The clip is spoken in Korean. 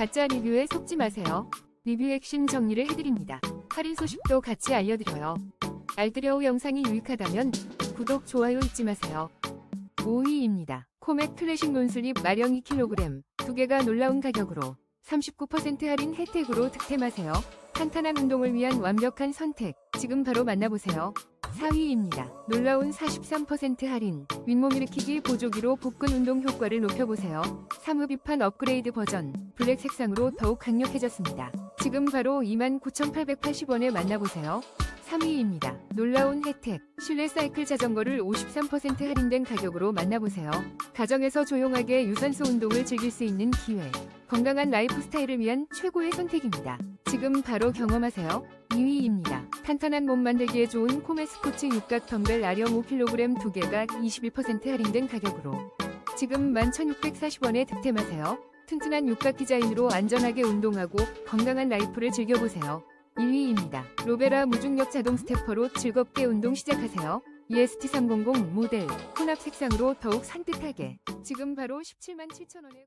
가짜 리뷰에 속지 마세요. 리뷰 핵심 정리를 해드립니다. 할인 소식도 같이 알려드려요. 알뜰여우 영상이 유익하다면 구독, 좋아요 잊지 마세요. 5위입니다. 코맥 클래식 논슬립 마령 2kg 두 개가 놀라운 가격으로 39% 할인 혜택으로 득템하세요. 탄탄한 운동을 위한 완벽한 선택. 지금 바로 만나보세요. 4위입니다. 놀라운 43% 할인. 윗몸 일으키기 보조기로 복근 운동 효과를 높여보세요. 사무비판 업그레이드 버전. 블랙 색상으로 더욱 강력해졌습니다. 지금 바로 29,880원에 만나보세요. 3위입니다. 놀라운 혜택. 실내 사이클 자전거를 53% 할인된 가격으로 만나보세요. 가정에서 조용하게 유산소 운동을 즐길 수 있는 기회. 건강한 라이프 스타일을 위한 최고의 선택입니다. 지금 바로 경험하세요. 2위입니다. 탄탄한 몸 만들기에 좋은 코메 스포츠 육각 덤벨 아령 5kg 2개가 21% 할인된 가격으로 지금 11,640원에 득템하세요. 튼튼한 육각 디자인으로 안전하게 운동하고 건강한 라이프를 즐겨보세요. 1위입니다. 로베라 무중력 자동 스태퍼로 즐겁게 운동 시작하세요. EST300 모델 혼합 색상으로 더욱 산뜻하게 지금 바로 17만 7천원에